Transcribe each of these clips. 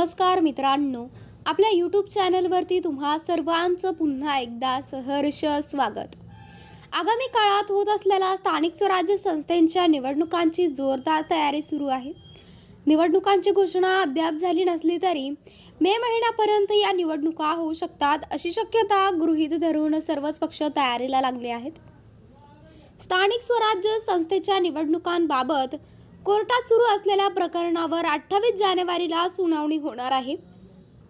नमस्कार मित्रांनो आपल्या यूट्यूब चॅनलवरती तुम्हा सर्वांचं पुन्हा एकदा सहर्ष स्वागत. आगामी काळात होत असलेल्या स्थानिक स्वराज्य संस्थेच्या निवडणुकांची जोरदार तयारी सुरू आहे. निवडणुकांची घोषणा अद्याप झाली नसली तरी मे महिन्यापर्यंत या निवडणुका होऊ शकतात अशी शक्यता गृहीत धरून सर्वच पक्ष तयारीला लागले आहेत. स्थानिक स्वराज्य संस्थेच्या निवडणुकांबाबत कोर्टात सुरू असलेल्या प्रकरणावर अठ्ठावीस जानेवारीला सुनावणी होणार आहे.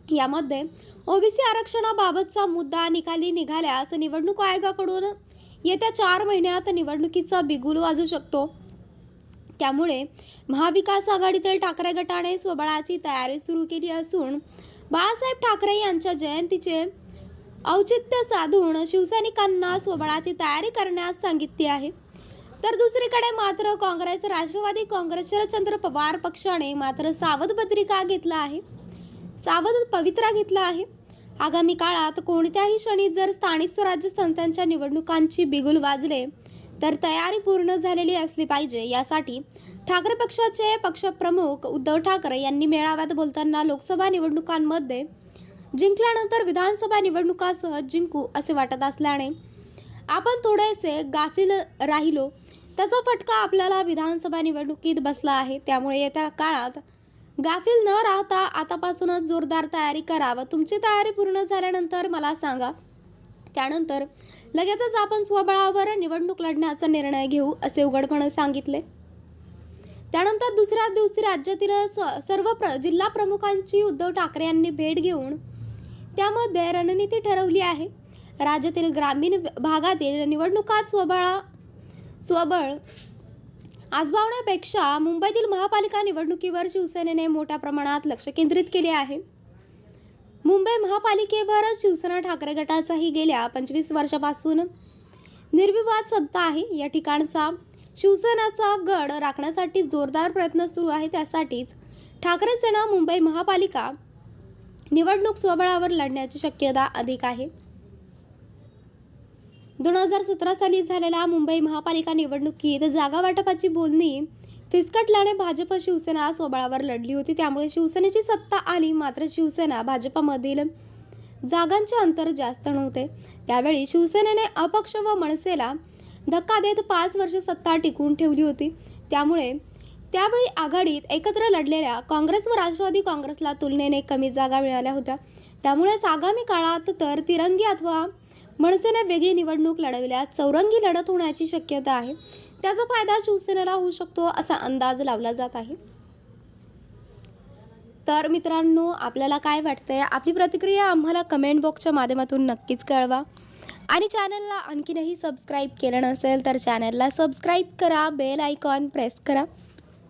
यामध्ये ओबीसी आरक्षणाबाबतचा मुद्दा निकाली निघाल्यास निवडणूक आयोगाकडून येत्या चार महिन्यात निवडणुकीचा बिगुल वाजू शकतो. त्यामुळे महाविकास आघाडीतील ठाकरे गटाने स्वबळाची तयारी सुरू केली असून बाळासाहेब ठाकरे यांच्या जयंतीचे औचित्य साधून शिवसैनिकांना स्वबळाची तयारी करण्यास सांगितली आहे. तर दुसरीकडे मात्र काँग्रेस राष्ट्रवादी काँग्रेस शरदचंद्र पवार पक्षाने मात्र सावध पत्रिका घेतला आहे. सावध पवित्रा घेतला आहे. आगामी काळात कोणत्याही क्षणी जर स्थानिक स्वराज्य संस्थांच्या निवडणुकांची बिगुल वाजले तर तयारी पूर्ण झालेली असली पाहिजे. यासाठी ठाकरे पक्षाचे पक्षप्रमुख उद्धव ठाकरे यांनी मेळाव्यात बोलताना लोकसभा निवडणुकांमध्ये जिंकल्यानंतर विधानसभा निवडणुका सहज जिंकू असे वाटत असल्याने आपण थोडेसे गाफील राहिलो. त्याचा फटका आपल्याला विधानसभा निवडणुकीत बसला आहे. त्यामुळे येत्या काळात गाफील न राहता आतापासूनच जोरदार तयारी करा व तुमची तयारी पूर्ण झाल्यानंतर मला सांगा. त्यानंतर लगेचच आपण स्वबळावर निवडणूक लढण्याचा निर्णय घेऊ असे उघडपणे सांगितले. त्यानंतर दुसऱ्याच दिवशी राज्यातील स- सर्व प्र जिल्हा प्रमुखांची उद्धव ठाकरे यांनी भेट घेऊन त्यामध्ये रणनीती ठरवली आहे. राज्यातील ग्रामीण भागातील निवडणुकात स्वबळा स्वबळ. आजमावण्यापेक्षा मुंबईतील महापालिका निवडणुकीवर शिवसेनेने मोठ्या प्रमाणात लक्ष केंद्रित केले आहे. मुंबई महापालिकेवर शिवसेना ठाकरे गटाचाही गेल्या पंचवीस वर्षापासून निर्विवाद सत्ता आहे. या ठिकाणचा शिवसेनाचा गड राखण्यासाठी जोरदार प्रयत्न सुरू आहे. त्यासाठीच ठाकरे सेना मुंबई महापालिका निवडणूक स्वबळावर लढण्याची शक्यता अधिक आहे. दोन हजार सतरा साली झालेल्या मुंबई महापालिका निवडणुकीत जागा वाटपाची बोलणी फिसकटल्याने भाजप शिवसेना स्वबळावर लढली होती. त्यामुळे शिवसेनेची सत्ता आली मात्र शिवसेना भाजपमधील जागांचे अंतर जास्त नव्हते. त्यावेळी शिवसेनेने अपक्ष व मनसेला धक्का देत पाच वर्ष सत्ता टिकवून ठेवली होती. त्यामुळे त्यावेळी आघाडीत एकत्र लढलेल्या काँग्रेस व राष्ट्रवादी काँग्रेसला तुलनेने कमी जागा मिळाल्या होत्या. त्यामुळेच आगामी काळात तर तिरंगी अथवा मनसेने वेगळी निवडणूक लढविल्यास चौरंगी लढत होण्याची शक्यता आहे. त्याचा फायदा शिवसेनेला होऊ शकतो असा अंदाज लावला जात आहे. तर मित्रांनो आपल्याला काय वाटतंय? आपली प्रतिक्रिया आम्हाला कमेंट बॉक्सच्या माध्यमातून नक्कीच कळवा. आणि चॅनलला आणखीनही सबस्क्राईब केलं नसेल तर चॅनलला सबस्क्राईब करा बेल आयकॉन प्रेस करा.